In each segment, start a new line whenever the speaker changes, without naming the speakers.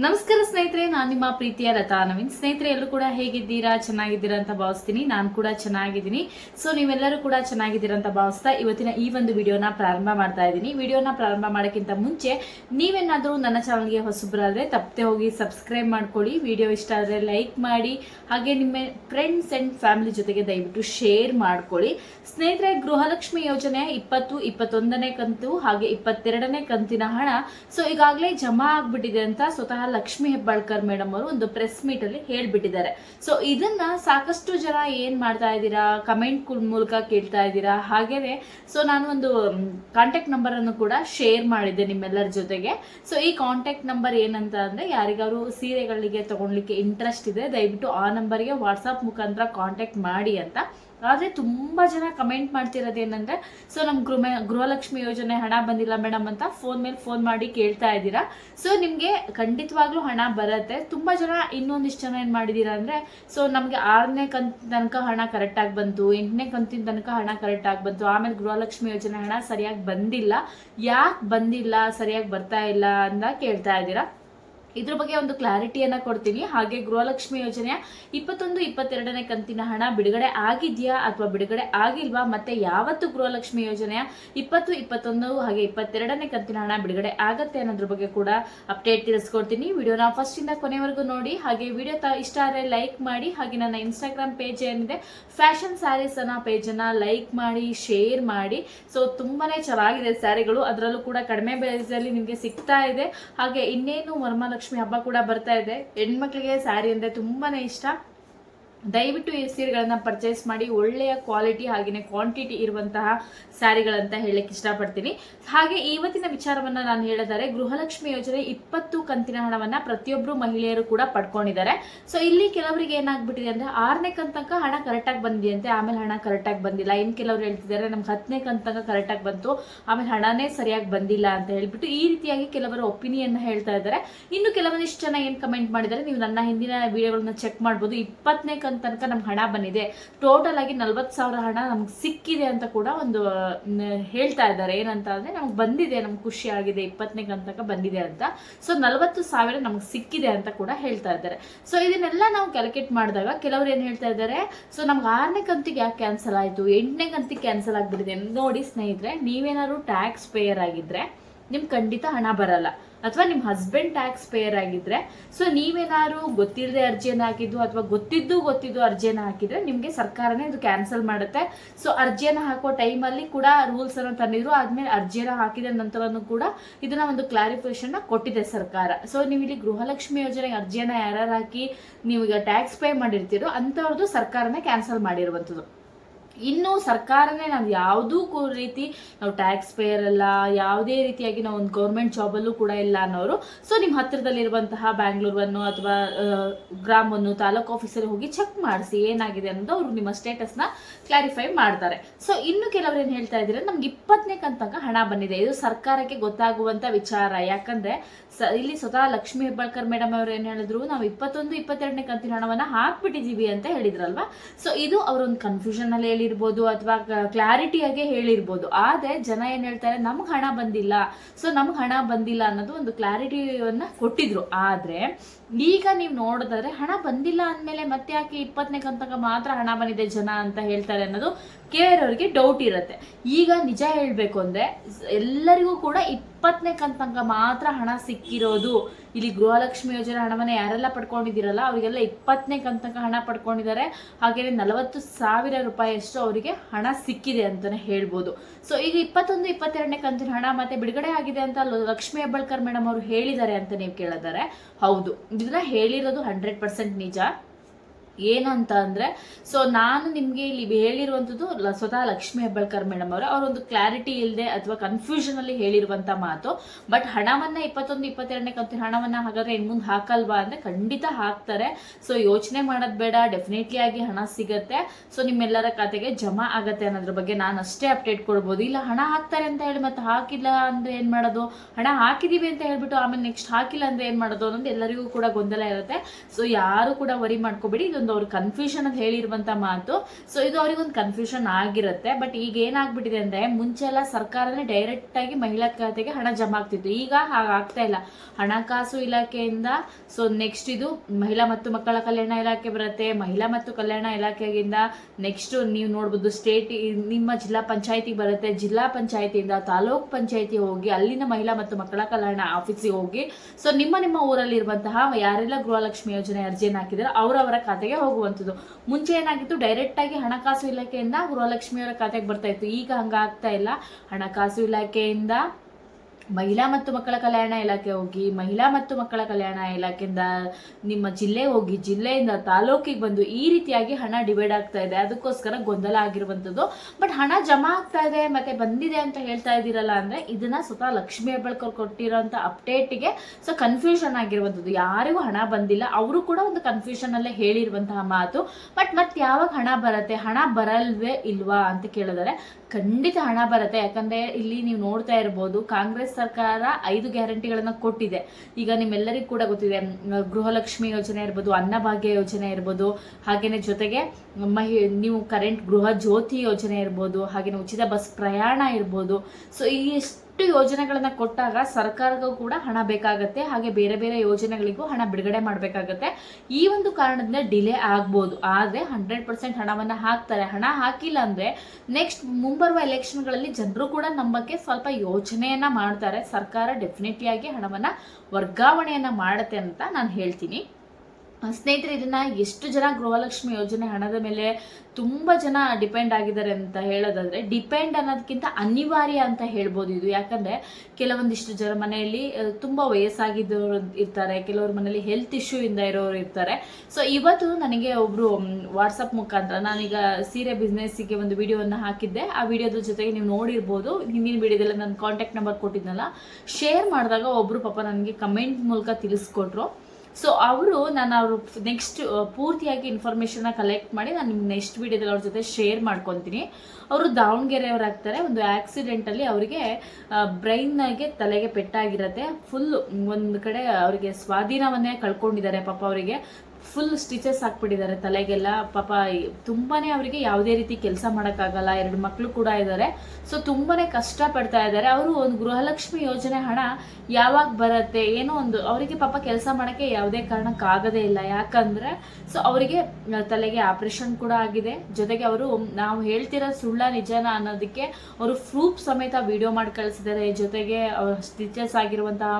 ನಮಸ್ಕಾರ ಸ್ನೇಹಿತರೆ, ನಾನು ನಿಮ್ಮ ಪ್ರೀತಿಯ ಲತಾ ನವೀನ್. ಸ್ನೇಹಿತರೆ, ಎಲ್ಲರೂ ಕೂಡ ಹೇಗಿದ್ದೀರಾ? ಚೆನ್ನಾಗಿದ್ದೀರಾ ಅಂತ ಭಾವಿಸ್ತೀನಿ. ನಾನು ಕೂಡ ಚೆನ್ನಾಗಿದ್ದೀನಿ. ಸೊ ನೀವೆಲ್ಲರೂ ಕೂಡ ಚೆನ್ನಾಗಿದ್ದೀರಾ ಅಂತ ಭಾವಿಸ್ತಾ ಇವತ್ತಿನ ಈ ಒಂದು ವಿಡಿಯೋನ ಪ್ರಾರಂಭ ಮಾಡ್ತಾ ಇದ್ದೀನಿ. ವಿಡಿಯೋನ ಪ್ರಾರಂಭ ಮಾಡೋಕ್ಕಿಂತ ಮುಂಚೆ, ನೀವೇನಾದರೂ ನನ್ನ ಚಾನಲ್ಗೆ ಹೊಸಬರಾದರೆ, ತಪ್ಪದೆ ಹೋಗಿ ಸಬ್ಸ್ಕ್ರೈಬ್ ಮಾಡ್ಕೊಳ್ಳಿ. ವಿಡಿಯೋ ಇಷ್ಟ ಆದರೆ ಲೈಕ್ ಮಾಡಿ, ಹಾಗೆ ನಿಮ್ಮ ಫ್ರೆಂಡ್ಸ್ ಆ್ಯಂಡ್ ಫ್ಯಾಮಿಲಿ ಜೊತೆಗೆ ದಯವಿಟ್ಟು ಶೇರ್ ಮಾಡ್ಕೊಳ್ಳಿ. ಸ್ನೇಹಿತರೆ, ಗೃಹಲಕ್ಷ್ಮಿ ಯೋಜನೆ ಇಪ್ಪತ್ತು, ಇಪ್ಪತ್ತೊಂದನೇ ಕಂತು, ಹಾಗೆ ಇಪ್ಪತ್ತೆರಡನೇ ಕಂತಿನ ಹಣ. ಸೊ ಈಗಾಗಲೇ ಜಮಾ ಆಗಿಬಿಟ್ಟಿದೆ ಅಂತ ಸ್ವತಃ ಲಕ್ಷ್ಮಿ ಹೆಬ್ಬಾಳ್ಕರ್ ಮೇಡಮ್ ಅವರು ಒಂದು ಪ್ರೆಸ್ ಮೀಟ್ ಅಲ್ಲಿ ಹೇಳ್ಬಿಟ್ಟಿದ್ದಾರೆ. ಸೊ ಇದನ್ನ ಸಾಕಷ್ಟು ಜನ ಏನ್ ಮಾಡ್ತಾ ಇದ್ದೀರಾ? ಕಮೆಂಟ್ ಮೂಲಕ ಕೇಳ್ತಾ ಇದ್ದೀರಾ? ಹಾಗೇನೆ ಸೊ ನಾನು ಒಂದು ಕಾಂಟ್ಯಾಕ್ಟ್ ನಂಬರ್ ಅನ್ನು ಕೂಡ ಶೇರ್ ಮಾಡಿದ್ದೆ ನಿಮ್ಮೆಲ್ಲರ ಜೊತೆಗೆ. ಸೊ ಈ ಕಾಂಟ್ಯಾಕ್ಟ್ ನಂಬರ್ ಏನಂತ ಅಂದ್ರೆ ಯಾರಿಗಾರು ಸೀರೆಗಳಿಗೆ ತಗೊಳ್ಲಿಕ್ಕೆ ಇಂಟ್ರೆಸ್ಟ್ ಇದೆ, ದಯವಿಟ್ಟು ಆ ನಂಬರ್ಗೆ ವಾಟ್ಸಪ್ ಮುಖಾಂತರ ಕಾಂಟ್ಯಾಕ್ಟ್ ಮಾಡಿ ಅಂತ. ಆದರೆ ತುಂಬ ಜನ ಕಮೆಂಟ್ ಏನಂದ್ರೆ ಸೊ ನಮ್ಮ ಗೃಹ ಗೃಹಲಕ್ಷ್ಮಿ ಯೋಜನೆ ಹಣ ಬಂದಿಲ್ಲ ಮೇಡಮ್ ಅಂತ ಫೋನ್ ಮೇಲೆ ಫೋನ್ ಮಾಡಿ ಕೇಳ್ತಾ ಇದ್ದೀರಾ? ಸೊ ನಿಮಗೆ ಖಂಡಿತವಾಗ್ಲೂ ಹಣ ಬರುತ್ತೆ. ತುಂಬ ಜನ ಇನ್ನೊಂದಿಷ್ಟು ಜನ ಏನು ಮಾಡಿದ್ದೀರಾ ಅಂದರೆ ಸೊ ನಮಗೆ ಆರನೇ ಕಂತು ತನಕ ಹಣ ಕರೆಕ್ಟಾಗಿ ಬಂತು, ಎಂಟನೇ ಕಂತಿನ ತನಕ ಹಣ ಕರೆಕ್ಟಾಗಿ ಬಂತು. ಆಮೇಲೆ ಗೃಹಲಕ್ಷ್ಮಿ ಯೋಜನೆ ಹಣ ಸರಿಯಾಗಿ ಬಂದಿಲ್ಲ. ಯಾಕೆ ಬಂದಿಲ್ಲ, ಸರಿಯಾಗಿ ಬರ್ತಾ ಇಲ್ಲ ಅಂತ ಕೇಳ್ತಾ ಇದ್ದೀರಾ? ಇದ್ರ ಬಗ್ಗೆ ಒಂದು ಕ್ಲಾರಿಟಿಯನ್ನ ಕೊಡ್ತೀನಿ. ಹಾಗೆ ಗೃಹಲಕ್ಷ್ಮಿ ಯೋಜನೆಯ ಇಪ್ಪತ್ತೊಂದು, ಇಪ್ಪತ್ತೆರಡನೇ ಕಂತಿನ ಹಣ ಬಿಡುಗಡೆ ಆಗಿದೆಯಾ ಅಥವಾ ಬಿಡುಗಡೆ ಆಗಿಲ್ವಾ? ಮತ್ತೆ ಯಾವತ್ತು ಗೃಹಲಕ್ಷ್ಮಿ ಯೋಜನೆಯ ಇಪ್ಪತ್ತು, ಇಪ್ಪತ್ತೊಂದು ಹಾಗೆ ಇಪ್ಪತ್ತೆರಡನೇ ಕಂತಿನ ಹಣ ಬಿಡುಗಡೆ ಆಗತ್ತೆ ಅನ್ನೋದ್ರ ಬಗ್ಗೆ ಕೂಡ ಅಪ್ಡೇಟ್ ತಿಳಿಸ್ಕೊಡ್ತೀನಿ. ವಿಡಿಯೋನ ಇಂದ ಕೊನೆವರೆಗೂ ನೋಡಿ. ಹಾಗೆ ವಿಡಿಯೋ ತ ಇಷ್ಟ ಆದರೆ ಲೈಕ್ ಮಾಡಿ. ಹಾಗೆ ನನ್ನ ಇನ್ಸ್ಟಾಗ್ರಾಮ್ ಪೇಜ್ ಏನಿದೆ, ಫ್ಯಾಷನ್ ಸ್ಯಾರೀಸ್ ಅನ್ನೋ ಪೇಜನ್ನ ಲೈಕ್ ಮಾಡಿ, ಶೇರ್ ಮಾಡಿ. ಸೊ, ತುಂಬಾನೇ ಚೆನ್ನಾಗಿದೆ ಸ್ಯಾರಿಗಳು. ಅದರಲ್ಲೂ ಕೂಡ ಕಡಿಮೆ ಬೆಲೆಯಲ್ಲಿ ನಿಮಗೆ ಸಿಗ್ತಾ ಇದೆ. ಹಾಗೆ ಇನ್ನೇನು ವರಮಹಾಲಕ್ಷ್ಮಿ ಹಬ್ಬ ಕೂಡ ಬರ್ತಾ ಇದೆ. ಹೆಣ್ಮಕ್ಳಿಗೆ ಸ್ಯಾರಿ ಅಂದ್ರೆ ತುಂಬಾನೇ ಇಷ್ಟ. ದಯವಿಟ್ಟು ಈ ಸೀರೆಗಳನ್ನು ಪರ್ಚೇಸ್ ಮಾಡಿ ಒಳ್ಳೆಯ ಕ್ವಾಲಿಟಿ ಹಾಗೆಯೇ ಕ್ವಾಂಟಿಟಿ ಇರುವಂತಹ ಸ್ಯಾರಿಗಳಂತ ಹೇಳಕ್ಕೆ ಇಷ್ಟಪಡ್ತೀನಿ. ಹಾಗೆ ಇವತ್ತಿನ ವಿಚಾರವನ್ನ ನಾನು ಹೇಳಿದರೆ, ಗೃಹಲಕ್ಷ್ಮಿ ಯೋಜನೆ ಇಪ್ಪತ್ತು ಕಂತಿನ ಹಣವನ್ನ ಪ್ರತಿಯೊಬ್ಬರು ಮಹಿಳೆಯರು ಕೂಡ ಪಡ್ಕೊಂಡಿದ್ದಾರೆ. ಸೊ ಇಲ್ಲಿ ಕೆಲವರಿಗೆ ಏನಾಗ್ಬಿಟ್ಟಿದೆ ಅಂದರೆ ಆರನೇ ಕಂತಂಕ ಹಣ ಕರೆಕ್ಟಾಗಿ ಬಂದಿದೆಯಂತೆ, ಆಮೇಲೆ ಹಣ ಕರೆಕ್ಟಾಗಿ ಬಂದಿಲ್ಲ. ಇನ್ನು ಕೆಲವರು ಹೇಳ್ತಿದ್ದಾರೆ, ನಮ್ಗೆ ಹತ್ತನೇ ಕಂತಕ ಕರೆಕ್ಟಾಗಿ ಬಂತು, ಆಮೇಲೆ ಹಣನೇ ಸರಿಯಾಗಿ ಬಂದಿಲ್ಲ ಅಂತ ಹೇಳ್ಬಿಟ್ಟು ಈ ರೀತಿಯಾಗಿ ಕೆಲವರ ಒಪಿನಿಯನ್ ಹೇಳ್ತಾ ಇದ್ದಾರೆ. ಇನ್ನು ಕೆಲವೊಂದಿಷ್ಟು ಜನ ಏನು ಕಮೆಂಟ್ ಮಾಡಿದ್ದಾರೆ, ನೀವು ನನ್ನ ಹಿಂದಿನ ವಿಡಿಯೋಗಳನ್ನ ಚೆಕ್ ಮಾಡ್ಬೋದು. ಇಪ್ಪತ್ತನೇ ಕಂತ ತನಕ ನಮ್ಗೆ ಹಣ ಬಂದಿದೆ. ಟೋಟಲ್ ಆಗಿ ನಲ್ವತ್ತು ಸಾವಿರ ಹಣ ನಮ್ಗೆ ಸಿಕ್ಕಿದೆ ಅಂತ ಕೂಡ ಒಂದು ಹೇಳ್ತಾ ಇದ್ದಾರೆ. ಏನಂತ ಅಂದ್ರೆ ನಮ್ಗೆ ಬಂದಿದೆ, ನಮ್ಗೆ ಖುಷಿ ಆಗಿದೆ ಇಪ್ಪತ್ತನೇ ಗಂತಕ ಬಂದಿದೆ ಅಂತ. ಸೊ ನಲ್ವತ್ತು ಸಾವಿರ ನಮ್ಗೆ ಸಿಕ್ಕಿದೆ ಅಂತ ಕೂಡ ಹೇಳ್ತಾ ಇದ್ದಾರೆ. ಸೊ ಇದನ್ನೆಲ್ಲ ನಾವು ಕ್ಯಾಲ್ಕುಲೇಟ್ ಮಾಡಿದಾಗ ಕೆಲವರು ಏನು ಹೇಳ್ತಾ ಇದ್ದಾರೆ? ಸೊ ನಮ್ಗೆ ಆರನೇ ಕಂತಿಗೆ ಯಾಕೆ ಕ್ಯಾನ್ಸಲ್ ಆಯಿತು? ಎಂಟನೇ ಕಂತಿಗೆ ಕ್ಯಾನ್ಸಲ್ ಆಗಿಬಿಟ್ಟಿದೆ. ನೋಡಿ ಸ್ನೇಹಿತರೆ, ನೀವೇನಾದ್ರು ಟ್ಯಾಕ್ಸ್ ಪೇಯರ್ ಆಗಿದ್ರೆ ನಿಮ್ಗೆ ಖಂಡಿತ ಹಣ ಬರಲ್ಲ. ಅಥವಾ ನಿಮ್ಮ ಹಸ್ಬೆಂಡ್ ಟ್ಯಾಕ್ಸ್ ಪೇಯರ್ ಆಗಿದ್ರೆ ಸೊ ನೀವೇನಾದ್ರು ಗೊತ್ತಿಲ್ಲದೆ ಅರ್ಜಿಯನ್ನು ಹಾಕಿದ್ದು ಅಥವಾ ಗೊತ್ತಿದ್ದು ಗೊತ್ತಿದ್ದು ಅರ್ಜಿಯನ್ನು ಹಾಕಿದ್ರೆ ನಿಮಗೆ ಸರ್ಕಾರನೇ ಇದು ಕ್ಯಾನ್ಸಲ್ ಮಾಡುತ್ತೆ. ಸೊ ಅರ್ಜಿಯನ್ನು ಹಾಕೋ ಟೈಮಲ್ಲಿ ಕೂಡ ರೂಲ್ಸ್ ಅನ್ನು ತಂದಿದ್ರು, ಆದ್ಮೇಲೆ ಅರ್ಜಿಯನ್ನು ಹಾಕಿದ ನಂತರನೂ ಕೂಡ ಇದನ್ನ ಒಂದು ಕ್ಲಾರಿಫಿಕೇಶನ್ ಕೊಟ್ಟಿದೆ ಸರ್ಕಾರ. ಸೊ ನೀವು ಇಲ್ಲಿ ಗೃಹಲಕ್ಷ್ಮಿ ಯೋಜನೆಗೆ ಅರ್ಜಿಯನ್ನು ಯಾರ್ಯಾರು ಹಾಕಿ ನೀವು ಈಗ ಟ್ಯಾಕ್ಸ್ ಪೇ ಮಾಡಿರ್ತೀರೋ ಅಂಥವ್ರದ್ದು ಸರ್ಕಾರನೇ ಕ್ಯಾನ್ಸಲ್ ಮಾಡಿರುವಂಥದ್ದು. ಇನ್ನು ಸರ್ಕಾರನೇ ನಾವು ಯಾವುದೂ ರೀತಿ ನಾವು ಟ್ಯಾಕ್ಸ್ ಪೇಯರ್ ಅಲ್ಲ, ಯಾವುದೇ ರೀತಿಯಾಗಿ ನಾವು ಒಂದು ಗೌರ್ಮೆಂಟ್ ಜಾಬಲ್ಲೂ ಕೂಡ ಇಲ್ಲ ಅನ್ನೋರು. ಸೊ ನಿಮ್ಮ ಹತ್ತಿರದಲ್ಲಿರುವಂತಹ ಬ್ಯಾಂಗ್ಳೂರನ್ನು ಅಥವಾ ಗ್ರಾಮವನ್ನು, ತಾಲೂಕು ಆಫೀಸಲ್ಲಿ ಹೋಗಿ ಚೆಕ್ ಮಾಡಿಸಿ ಏನಾಗಿದೆ ಅನ್ನೋದು ಅವರು ನಿಮ್ಮ ಸ್ಟೇಟಸ್ನ ಕ್ಲಾರಿಫೈ ಮಾಡ್ತಾರೆ. ಸೊ ಇನ್ನು ಕೆಲವರು ಏನು ಹೇಳ್ತಾ ಇದ್ದಾರೆ, ನಮ್ಗೆ ಇಪ್ಪತ್ತನೇ ಕಂತಂಕ ಹಣ ಬಂದಿದೆ. ಇದು ಸರ್ಕಾರಕ್ಕೆ ಗೊತ್ತಾಗುವಂಥ ವಿಚಾರ. ಯಾಕಂದರೆ, ಸ, ಇಲ್ಲಿ ಸ್ವತಃ ಲಕ್ಷ್ಮೀ ಹೆಬ್ಬಾಳ್ಕರ್ ಮೇಡಮ್ ಅವರು ಏನು ಹೇಳಿದ್ರು, ನಾವು ಇಪ್ಪತ್ತೊಂದು, ಇಪ್ಪತ್ತೆರಡನೇ ಕಂತಿನ ಹಣವನ್ನು ಹಾಕ್ಬಿಟ್ಟಿದ್ದೀವಿ ಅಂತ ಹೇಳಿದ್ರಲ್ವಾ? ಸೊ ಇದು ಅವರೊಂದು ಕನ್ಫ್ಯೂಷನ್ ಅಲ್ಲಿ ಹೇಳಿರ್ಬೋದು ಅಥವಾ ಕ್ಲಾರಿಟಿಯಾಗಿ ಹೇಳಿರ್ಬೋದು. ಆದ್ರೆ ಜನ ಏನ್ ಹೇಳ್ತಾರೆ, ನಮ್ಗೆ ಹಣ ಬಂದಿಲ್ಲ. ಸೊ ನಮ್ಗೆ ಹಣ ಬಂದಿಲ್ಲ ಅನ್ನೋದು ಒಂದು ಕ್ಲಾರಿಟಿಯನ್ನ ಕೊಟ್ಟಿದ್ರು. ಆದ್ರೆ, ಈಗ ನೀವು ನೋಡಿದ್ರೆ ಹಣ ಬಂದಿಲ್ಲ ಅಂದಮೇಲೆ ಮತ್ತೆ ಯಾಕೆ ಇಪ್ಪತ್ತನೇ ಕಂತಕ ಮಾತ್ರ ಹಣ ಬಂದಿದೆ ಜನ ಅಂತ ಹೇಳ್ತಾರೆ ಅನ್ನೋದು ಕೇಳೋರಿಗೆ ಡೌಟ್ ಇರುತ್ತೆ. ಈಗ ನಿಜ ಹೇಳಬೇಕು ಅಂದ್ರೆ, ಎಲ್ಲರಿಗೂ ಕೂಡ ಇಪ್ಪತ್ತನೇ ಕಂತಕ ಮಾತ್ರ ಹಣ ಸಿಕ್ಕಿರೋದು. ಇಲ್ಲಿ ಗೃಹಲಕ್ಷ್ಮಿ ಯೋಜನೆ ಹಣವನ್ನು ಯಾರೆಲ್ಲ ಪಡ್ಕೊಂಡಿದ್ದೀರಲ್ಲ, ಅವರಿಗೆಲ್ಲ ಇಪ್ಪತ್ತನೇ ಕಂತಕ ಹಣ ಪಡ್ಕೊಂಡಿದ್ದಾರೆ. ಹಾಗೆಯೇ ನಲವತ್ತು ಸಾವಿರ ರೂಪಾಯಿಯಷ್ಟು ಅವರಿಗೆ ಹಣ ಸಿಕ್ಕಿದೆ ಅಂತಲೇ ಹೇಳ್ಬೋದು. ಸೊ ಈಗ ಇಪ್ಪತ್ತೊಂದು, ಇಪ್ಪತ್ತೆರಡನೇ ಕಂತಿನ ಹಣ ಮತ್ತೆ ಬಿಡುಗಡೆ ಆಗಿದೆ ಅಂತ ಲಕ್ಷ್ಮಿ ಹೆಬ್ಬಳ್ಕರ್ ಮೇಡಮ್ ಅವರು ಹೇಳಿದ್ದಾರೆ ಅಂತ ನೀವು ಕೇಳಿದ್ದಾರೆ. ಹೌದು. ಇದನ್ನ ಹೇಳಿರೋದು ಹಂಡ್ರೆಡ್ ಪರ್ಸೆಂಟ್ ನಿಜ. ಏನು ಅಂತ ಅಂದ್ರೆ ಸೊ ನಾನು ನಿಮಗೆ ಇಲ್ಲಿ ಹೇಳಿರುವಂಥದ್ದು ಸ್ವತಃ ಲಕ್ಷ್ಮಿ ಹೆಬ್ಬಾಳ್ಕರ್ ಮೇಡಮ್ ಅವರು. ಅವರೊಂದು ಕ್ಲಾರಿಟಿ ಇಲ್ಲದೆ ಅಥವಾ ಕನ್ಫ್ಯೂಷನ್ ಅಲ್ಲಿ ಹೇಳಿರುವಂತ ಮಾತು. ಬಟ್ ಹಣವನ್ನ ಇಪ್ಪತ್ತೊಂದು, ಇಪ್ಪತ್ತೆರಡನೇ ಕಂತಿನ ಹಣವನ್ನ ಹಾಗಾದ್ರೆ ಇನ್ನು ಮುಂದೆ ಹಾಕಲ್ವಾ ಅಂದರೆ ಖಂಡಿತ ಹಾಕ್ತಾರೆ. ಸೊ ಯೋಚನೆ ಮಾಡೋದು ಬೇಡ. ಡೆಫಿನೆಟ್ಲಿ ಆಗಿ ಹಣ ಸಿಗತ್ತೆ. ಸೊ ನಿಮ್ಮೆಲ್ಲರ ಖಾತೆಗೆ ಜಮಾ ಆಗತ್ತೆ ಅನ್ನೋದ್ರ ಬಗ್ಗೆ ನಾನು ಅಷ್ಟೇ ಅಪ್ಡೇಟ್ ಕೊಡ್ಬೋದು. ಇಲ್ಲ ಹಣ ಹಾಕ್ತಾರೆ ಅಂತ ಹೇಳಿ ಮತ್ತೆ ಹಾಕಿಲ್ಲ ಅಂದ್ರೆ ಏನು ಮಾಡೋದು? ಹಣ ಹಾಕಿದೀವಿ ಅಂತ ಹೇಳ್ಬಿಟ್ಟು ಆಮೇಲೆ ನೆಕ್ಸ್ಟ್ ಹಾಕಿಲ್ಲ ಅಂದ್ರೆ ಏನು ಮಾಡೋದು ಅನ್ನೋದು ಎಲ್ಲರಿಗೂ ಕೂಡ ಗೊಂದಲ ಇರುತ್ತೆ. ಸೊ ಯಾರು ಕೂಡ ವರಿ ಮಾಡ್ಕೋಬೇಡಿ. ಇದೊಂದು ಒಂದು ಅವ್ರ ಕನ್ಫ್ಯೂಷನ್ ಅಂತ ಹೇಳಿರುವಂತ ಮಾತು. ಸೊ ಇದು ಅವ್ರಿಗೊಂದು ಕನ್ಫ್ಯೂಷನ್ ಆಗಿರುತ್ತೆ. ಬಟ್ ಈಗ ಏನಾಗ್ಬಿಟ್ಟಿದೆ ಅಂದ್ರೆ, ಮುಂಚೆ ಎಲ್ಲ ಸರ್ಕಾರನೇ ಡೈರೆಕ್ಟ್ ಆಗಿ ಮಹಿಳಾ ಖಾತೆಗೆ ಹಣ ಜಮಾ ಆಗ್ತಿತ್ತು. ಈಗ ಹಾಗಾಗ್ತಾ ಇಲ್ಲ. ಹಣಕಾಸು ಇಲಾಖೆಯಿಂದ ಸೊ ನೆಕ್ಸ್ಟ್ ಇದು ಮಹಿಳಾ ಮತ್ತು ಮಕ್ಕಳ ಕಲ್ಯಾಣ ಇಲಾಖೆ ಬರುತ್ತೆ. ಮಹಿಳಾ ಮತ್ತು ಕಲ್ಯಾಣ ಇಲಾಖೆಗಿಂದ ನೆಕ್ಸ್ಟ್ ನೀವು ನೋಡ್ಬೋದು ಸ್ಟೇಟ್ ನಿಮ್ಮ ಜಿಲ್ಲಾ ಪಂಚಾಯತಿ ಬರುತ್ತೆ. ಜಿಲ್ಲಾ ಪಂಚಾಯತಿಯಿಂದ ತಾಲೂಕ್ ಪಂಚಾಯತಿ ಹೋಗಿ, ಅಲ್ಲಿನ ಮಹಿಳಾ ಮತ್ತು ಮಕ್ಕಳ ಕಲ್ಯಾಣ ಆಫೀಸಿಗೆ ಹೋಗಿ ಸೊ ನಿಮ್ಮ ನಿಮ್ಮ ಊರಲ್ಲಿ ಇರುವಂತಹ ಯಾರೆಲ್ಲ ಗೃಹಲಕ್ಷ್ಮಿ ಯೋಜನೆ ಅರ್ಜಿಯನ್ನು ಹಾಕಿದ್ರೆ ಅವರವರ ಖಾತೆಗೆ ಹೋಗುವಂಥದ್ದು. ಮುಂಚೆ ಏನಾಗಿತ್ತು? ಡೈರೆಕ್ಟ್ ಆಗಿ ಹಣಕಾಸು ಇಲಾಖೆಯಿಂದ ಗೃಹಲಕ್ಷ್ಮಿಯವರ ಖಾತೆಗೆ ಬರ್ತಾ ಇತ್ತು. ಈಗ ಹಂಗಾಗ್ತಾ ಇಲ್ಲ. ಹಣಕಾಸು ಇಲಾಖೆಯಿಂದ ಮಹಿಳಾ ಮತ್ತು ಮಕ್ಕಳ ಕಲ್ಯಾಣ ಇಲಾಖೆ ಹೋಗಿ, ಮಹಿಳಾ ಮತ್ತು ಮಕ್ಕಳ ಕಲ್ಯಾಣ ಇಲಾಖೆಯಿಂದ ನಿಮ್ಮ ಜಿಲ್ಲೆ ಹೋಗಿ, ಜಿಲ್ಲೆಯಿಂದ ತಾಲೂಕಿಗೆ ಬಂದು ಈ ರೀತಿಯಾಗಿ ಹಣ ಡಿವೈಡ್ ಆಗ್ತಾ ಇದೆ. ಅದಕ್ಕೋಸ್ಕರ ಗೊಂದಲ ಆಗಿರುವಂಥದ್ದು. ಬಟ್ ಹಣ ಜಮಾ ಆಗ್ತಾ ಇದೆ, ಮತ್ತೆ ಬಂದಿದೆ ಅಂತ ಹೇಳ್ತಾ ಇದ್ದೀರಲ್ಲ ಅಂದ್ರೆ ಇದನ್ನ ಸ್ವತಃ ಲಕ್ಷ್ಮಿ ಹೆಬ್ಬಳ್ಕರ್ ಕೊಟ್ಟಿರೋಂಥ ಅಪ್ಡೇಟ್ಗೆ ಸೊ ಕನ್ಫ್ಯೂಷನ್ ಆಗಿರುವಂಥದ್ದು. ಯಾರಿಗೂ ಹಣ ಬಂದಿಲ್ಲ. ಅವರು ಕೂಡ ಒಂದು ಕನ್ಫ್ಯೂಷನ್ ಅಲ್ಲೇ ಹೇಳಿರುವಂತಹ ಮಾತು. ಬಟ್ ಮತ್ತೆ ಯಾವಾಗ ಹಣ ಬರುತ್ತೆ, ಹಣ ಬರಲ್ವೇ ಇಲ್ವಾ ಅಂತ ಕೇಳಿದರೆ ಖಂಡಿತ ಹಣ ಬರುತ್ತೆ. ಯಾಕಂದ್ರೆ ಇಲ್ಲಿ ನೀವು ನೋಡ್ತಾ ಇರ್ಬೋದು, ಕಾಂಗ್ರೆಸ್ ಸರ್ಕಾರ ಐದು ಗ್ಯಾರಂಟಿಗಳನ್ನ ಕೊಟ್ಟಿದೆ. ಈಗ ನಿಮ್ಮೆಲ್ಲರಿಗೂ ಕೂಡ ಗೊತ್ತಿದೆ ಗೃಹಲಕ್ಷ್ಮಿ ಯೋಜನೆ ಇರ್ಬೋದು, ಅನ್ನಭಾಗ್ಯ ಯೋಜನೆ ಇರ್ಬೋದು, ಹಾಗೇನೆ ಜೊತೆಗೆ ಮಹಿ, ನೀವು ಕರೆಂಟ್ ಗೃಹ ಜ್ಯೋತಿ ಯೋಜನೆ ಇರ್ಬೋದು, ಹಾಗೇನೆ ಉಚಿತ ಬಸ್ ಪ್ರಯಾಣ ಇರ್ಬೋದು. ಸೊ ಈ ಎಷ್ಟು ಯೋಜನೆಗಳನ್ನ ಕೊಟ್ಟಾಗ ಸರ್ಕಾರಕ್ಕೂ ಕೂಡ ಹಣ ಬೇಕಾಗತ್ತೆ, ಹಾಗೆ ಬೇರೆ ಬೇರೆ ಯೋಜನೆಗಳಿಗೂ ಹಣ ಬಿಡುಗಡೆ ಮಾಡಬೇಕಾಗತ್ತೆ. ಈ ಒಂದು ಕಾರಣದಿಂದ ಡಿಲೇ ಆಗ್ಬೋದು. ಆದರೆ ಹಂಡ್ರೆಡ್ ಪರ್ಸೆಂಟ್ ಹಣವನ್ನು ಹಾಕ್ತಾರೆ. ಹಣ ಹಾಕಿಲ್ಲ ಅಂದರೆ ನೆಕ್ಸ್ಟ್ ಮುಂಬರುವ ಎಲೆಕ್ಷನ್ಗಳಲ್ಲಿ ಜನರು ಕೂಡ ನಂಬಕ್ಕೆ ಸ್ವಲ್ಪ ಯೋಚನೆಯನ್ನು ಮಾಡ್ತಾರೆ. ಸರ್ಕಾರ ಡೆಫಿನೆಟ್ಲಿ ಆಗಿ ಹಣವನ್ನು ವರ್ಗಾವಣೆಯನ್ನು ಮಾಡುತ್ತೆ ಅಂತ ನಾನು ಹೇಳ್ತೀನಿ. ಸ್ನೇಹಿತರೆ, ಇದನ್ನ ಎಷ್ಟು ಜನ ಗೃಹಲಕ್ಷ್ಮಿ ಯೋಜನೆ ಹಣದ ಮೇಲೆ ತುಂಬ ಜನ ಡಿಪೆಂಡ್ ಆಗಿದ್ದಾರೆ ಅಂತ ಹೇಳೋದಾದ್ರೆ, ಡಿಪೆಂಡ್ ಅನ್ನೋದಕ್ಕಿಂತ ಅನಿವಾರ್ಯ ಅಂತ ಹೇಳ್ಬೋದು ಇದು. ಯಾಕಂದ್ರೆ, ಕೆಲವೊಂದಿಷ್ಟು ಜನ ಮನೆಯಲ್ಲಿ ತುಂಬ ವಯಸ್ಸಾಗಿದ್ದವರು ಇರ್ತಾರೆ, ಕೆಲವ್ರ ಮನೆಯಲ್ಲಿ ಹೆಲ್ತ್ ಇಶ್ಯೂ ಇಂದ ಇರೋರು ಇರ್ತಾರೆ. ಸೊ ಇವತ್ತು ನನಗೆ ಒಬ್ರು ವಾಟ್ಸಪ್ ಮುಖಾಂತರ ನಾನೀಗ ಸೀರೆ ಬಿಸ್ನೆಸ್ಸಿಗೆ ಒಂದು ವಿಡಿಯೋವನ್ನು ಹಾಕಿದ್ದೆ. ಆ ವಿಡಿಯೋದ ಜೊತೆಗೆ ನೀವು ನೋಡಿರ್ಬೋದು. ಹಿಂದಿನ ವಿಡಿಯೋದಲ್ಲಿ ನನ್ನ ಕಾಂಟ್ಯಾಕ್ಟ್ ನಂಬರ್ ಕೊಟ್ಟಿದ್ನಲ್ಲ. ಶೇರ್ ಮಾಡಿದಾಗ ಒಬ್ರು ಪಾಪ ನನಗೆ ಕಮೆಂಟ್ ಮೂಲಕ ತಿಳಿಸ್ಕೊಟ್ರು. ಸೊ ಅವರು ನಾನು ಅವರು ನೆಕ್ಸ್ಟ್ ಪೂರ್ತಿಯಾಗಿ ಇನ್ಫಾರ್ಮೇಷನ್ನ ಕಲೆಕ್ಟ್ ಮಾಡಿ ನಾನು ನಿಮ್ಗೆ ನೆಕ್ಸ್ಟ್ ವಿಡಿಯೋದಲ್ಲಿ ಅವ್ರ ಜೊತೆ ಶೇರ್ ಮಾಡ್ಕೊತೀನಿ. ಅವರು ದಾವಣಗೆರೆಯವರಾಗ್ತಾರೆ. ಒಂದು ಆಕ್ಸಿಡೆಂಟಲ್ಲಿ ಅವರಿಗೆ ಬ್ರೈನ್ಗೆ ತಲೆಗೆ ಪೆಟ್ಟಾಗಿರತ್ತೆ. ಫುಲ್ ಒಂದು ಕಡೆ ಅವರಿಗೆ ಸ್ವಾಧೀನವನ್ನೇ ಕಳ್ಕೊಂಡಿದ್ದಾರೆ ಪಾಪ ಅವರಿಗೆ. Full stitches ಹಾಕ್ಬಿಟ್ಟಿದ್ದಾರೆ. ತಲೆಗೆಲ್ಲ ಪಾಪ ತುಂಬಾನೇ ಅವರಿಗೆ ಯಾವುದೇ ರೀತಿ ಕೆಲಸ ಮಾಡೋಕ್ಕಾಗಲ್ಲ. ಎರಡು ಮಕ್ಕಳು ಕೂಡ ಇದ್ದಾರೆ. ಸೊ ತುಂಬಾನೇ ಕಷ್ಟ ಪಡ್ತಾ ಇದ್ದಾರೆ. ಅವರು ಒಂದು ಗೃಹಲಕ್ಷ್ಮಿ ಯೋಜನೆ ಹಣ ಯಾವಾಗ ಬರುತ್ತೆ, ಏನೋ ಒಂದು, ಅವರಿಗೆ ಪಾಪ ಕೆಲಸ ಮಾಡೋಕ್ಕೆ ಯಾವುದೇ ಕಾರಣಕ್ಕಾಗದೇ ಇಲ್ಲ. ಯಾಕಂದ್ರೆ ಸೊ ಅವರಿಗೆ ತಲೆಗೆ ಆಪರೇಷನ್ ಕೂಡ ಆಗಿದೆ. ಜೊತೆಗೆ ಅವರು, ನಾವು ಹೇಳ್ತಿರೋ ಸುಳ್ಳ ನಿಜನ ಅನ್ನೋದಕ್ಕೆ ಅವರು ಪ್ರೂಫ್ ಸಮೇತ ವಿಡಿಯೋ ಮಾಡಿ ಕಳಿಸಿದ್ದಾರೆ. ಜೊತೆಗೆ ಅವ್ರ ಸ್ಟಿಚಸ್ ಆಗಿರುವಂತಹ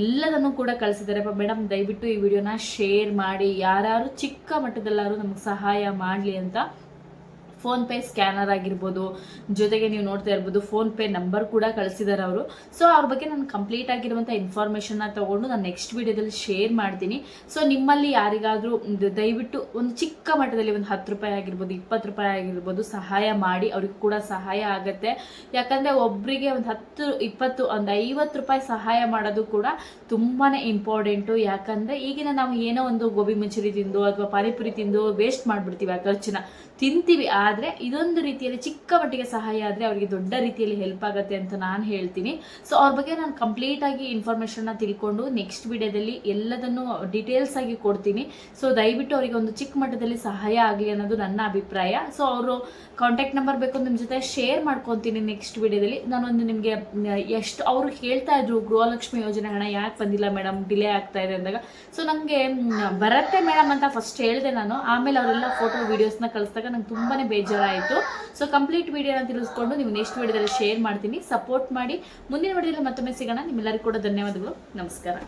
ಎಲ್ಲದನ್ನು ಕೂಡ ಕಳಿಸಿದ್ದಾರೆ. ಮೇಡಮ್ ದಯವಿಟ್ಟು ಈ ವಿಡಿಯೋನ ಶೇರ್ ಮಾಡಿ. ಯಾರ್ಯಾರು ಚಿಕ್ಕ ಮಟ್ಟದಲ್ಲಾದ್ರೂ ನಮ್ಗೆ ಸಹಾಯ ಮಾಡಲಿ ಅಂತ ಫೋನ್ ಪೇ ಸ್ಕ್ಯಾನರ್ ಆಗಿರ್ಬೋದು, ಜೊತೆಗೆ ನೀವು ನೋಡ್ತಾ ಇರ್ಬೋದು ಫೋನ್ ಪೇ ನಂಬರ್ ಕೂಡ ಕಳಿಸಿದ್ದಾರೆ ಅವರು. ಸೊ ಅವ್ರ ಬಗ್ಗೆ ನಾನು ಕಂಪ್ಲೀಟ್ ಆಗಿರುವಂಥ ಇನ್ಫಾರ್ಮೇಷನ್ನ ತಗೊಂಡು ನಾನು ನೆಕ್ಸ್ಟ್ ವಿಡಿಯೋದಲ್ಲಿ ಶೇರ್ ಮಾಡ್ತೀನಿ. ಸೊ ನಿಮ್ಮಲ್ಲಿ ಯಾರಿಗಾದರೂ ದಯವಿಟ್ಟು ಒಂದು ಚಿಕ್ಕ ಮಟ್ಟದಲ್ಲಿ ಒಂದು ಹತ್ತು ರೂಪಾಯಿ ಆಗಿರ್ಬೋದು, ಇಪ್ಪತ್ತು ರೂಪಾಯಿ ಆಗಿರ್ಬೋದು ಸಹಾಯ ಮಾಡಿ, ಅವ್ರಿಗೆ ಕೂಡ ಸಹಾಯ ಆಗುತ್ತೆ. ಯಾಕಂದರೆ ಒಬ್ಬರಿಗೆ ಒಂದು ಹತ್ತು, ಇಪ್ಪತ್ತು, ಒಂದು ಐವತ್ತು ರೂಪಾಯಿ ಸಹಾಯ ಮಾಡೋದು ಕೂಡ ತುಂಬಾ ಇಂಪಾರ್ಟೆಂಟು ಯಾಕಂದರೆ ಈಗಿನ ನಾವು ಏನೋ ಒಂದು ಗೋಬಿ ಮಂಚೂರಿ ತಿಂದು ಅಥವಾ ಪಾನಿಪುರಿ ತಿಂದು ವೇಸ್ಟ್ ಮಾಡಿಬಿಡ್ತೀವಿ ಆ ಖರ್ಚನ್ನ. ತಿಂತೀವಿ, ಆದರೆ ಇದೊಂದು ರೀತಿಯಲ್ಲಿ ಚಿಕ್ಕ ಮಟ್ಟಿಗೆ ಸಹಾಯ ಆದರೆ ಅವರಿಗೆ ದೊಡ್ಡ ರೀತಿಯಲ್ಲಿ ಹೆಲ್ಪ್ ಆಗುತ್ತೆ ಅಂತ ನಾನು ಹೇಳ್ತೀನಿ. ಸೊ ಅವ್ರ ಬಗ್ಗೆ ನಾನು ಕಂಪ್ಲೀಟ್ ಆಗಿ ಇನ್ಫಾರ್ಮೇಷನ್ನ ತಿಳ್ಕೊಂಡು ನೆಕ್ಸ್ಟ್ ವಿಡಿಯೋದಲ್ಲಿ ಎಲ್ಲದನ್ನು ಡೀಟೇಲ್ಸ್ ಆಗಿ ಕೊಡ್ತೀನಿ. ಸೊ ದಯವಿಟ್ಟು ಅವರಿಗೆ ಒಂದು ಚಿಕ್ಕ ಮಟ್ಟದಲ್ಲಿ ಸಹಾಯ ಆಗಲಿ ಅನ್ನೋದು ನನ್ನ ಅಭಿಪ್ರಾಯ. ಸೊ ಅವರು ಕಾಂಟ್ಯಾಕ್ಟ್ ನಂಬರ್ ಬೇಕು ನಿಮ್ಮ ಜೊತೆ ಶೇರ್ ಮಾಡ್ಕೊತೀನಿ ನೆಕ್ಸ್ಟ್ ವಿಡಿಯೋದಲ್ಲಿ. ನಾನೊಂದು ನಿಮಗೆ ಎಷ್ಟು ಅವರು ಹೇಳ್ತಾ ಇದ್ರು, ಗೃಹಲಕ್ಷ್ಮಿ ಯೋಜನೆ ಹಣ ಯಾಕೆ ಬಂದಿಲ್ಲ ಮೇಡಮ್ ಡಿಲೇ ಆಗ್ತಾ ಇದೆ ಅಂದಾಗ. ಸೊ ನನಗೆ ಬರತ್ತೆ ಮೇಡಮ್ ಅಂತ ಫಸ್ಟ್ ಹೇಳಿದೆ ನಾನು. ಆಮೇಲೆ ಅವರೆಲ್ಲ ಫೋಟೋ ವೀಡಿಯೋಸ್ನ ಕಳಿಸಿದಾಗ ನಂಗೆ ತುಂಬಾ ಬೇಜಾರಾಯಿತು. ಸೊ ಕಂಪ್ಲೀಟ್ ವಿಡಿಯೋನ ತಿಳಿಸ್ಕೊಂಡು ನೀವು ನೆಕ್ಸ್ಟ್ ವಿಡಿಯೋದಲ್ಲಿ ಶೇರ್ ಮಾಡ್ತೀನಿ. ಸಪೋರ್ಟ್ ಮಾಡಿ. ಮುಂದಿನ ವಿಡಿಯೋದಲ್ಲಿ ಮತ್ತೊಮ್ಮೆ ಸಿಗೋಣ. ನಿಮ್ಮೆಲ್ಲರಿಗೂ ಕೂಡ ಧನ್ಯವಾದಗಳು. ನಮಸ್ಕಾರ.